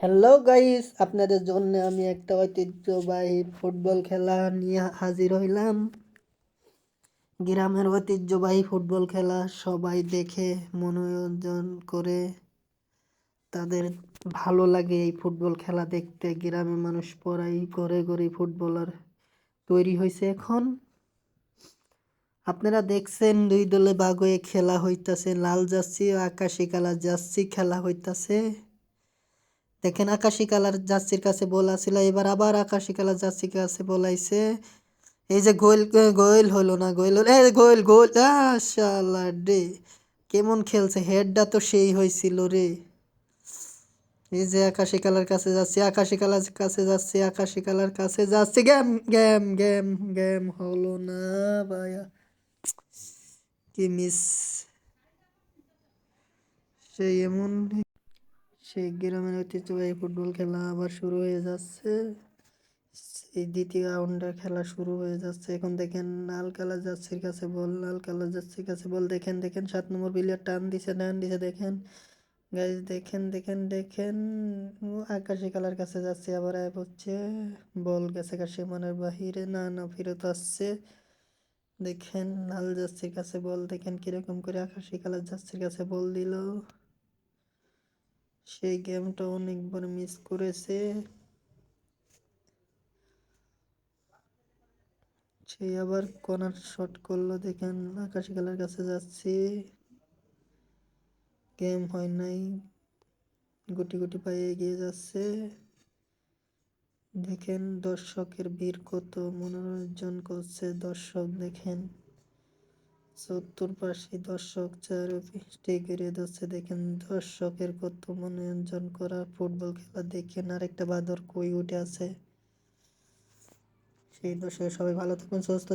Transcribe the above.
Hello guys আপনাদের জন্য আমি একটা ঐতিহ্যবাহী ফুটবল খেলা নিয়ে হাজির হইলাম। গ্রামের ঐতিহ্যবাহী ফুটবল খেলা সবাই দেখে, মনোরঞ্জন করে। তাদের ভালো লাগে এই ফুটবল খেলা দেখতে। গ্রামের মানুষ পড়াই করে করে ফুটবলার তৈরি হয়েছে এখন। আপনারা দেখছেন, দুই দলে ভাগ হয়ে খেলা হইতাছে। লাল জার্সি ও আকাশি কালার জার্সি খেলা হইতাছে। দেখেন আকাশি কালার জার্সির কাছে বল আসিল এবার আবার আকাশি কালার জার্সির কাছে বলাইছে এই যে গোয়েল গোল হলো না, গোল হলো, এই গোল গোল, আশাল্লাহ রে, কেমন খেলছে, হেডটা তো সেই হয়েছিল রে। এই যে আকাশি কালার কাছে যাচ্ছে, আকাশি কালার কাছে যাচ্ছে, আকাশি কালার কাছে যাচ্ছে, গেম গেম গেম গেম হলো না ভাইয়া। কি মিস, সেই এমন সেই গ্রামের ঐতিহ্যবাহী ফুটবল খেলা আবার শুরু হয়ে যাচ্ছে। এই দ্বিতীয় রাউন্ডের খেলা শুরু হয়ে যাচ্ছে। এখন দেখেন লাল কালার জার্সির কাছে বল লাল কালার জার্সির কাছে বল। দেখেন দেখেন, সাত নম্বর প্লেয়ার টান দিছে টান দিছে, দেখেন। গাইজ দেখেন দেখেন দেখেন। আকাশি কালার কাছে যাচ্ছে, আবার অ্যাপ হচ্ছে। বল গেছে সীমানার বাহিরে, না না, ফেরত আসছে। দেখেন লাল জার্সির কাছে বল, দেখেন, কীরকম করে আকাশি কালার জার্সির কাছে বল দিল। সেই গেমটা অনেকবার মিস করেছে। সে আবার কর্নার শট করল, দেখেন আকাশি কালার কাছে যাচ্ছে। গেম হয় নাই, গুটি গুটি পায়ে এগিয়ে যাচ্ছে। দেখেন দর্শকের ভিড় কত, মনোরঞ্জন করছে দর্শক, দেখেন। চতুর্পাশে দর্শক চারপাশে ঘিরে ধরছে দেখেন, দর্শকের কত মনোরঞ্জন করা ফুটবল খেলা। দেখেন, আরেকটা বাদর কই উঠে আছে। সেই দর্শকের সবাই ভালো থাকুন, সুস্থ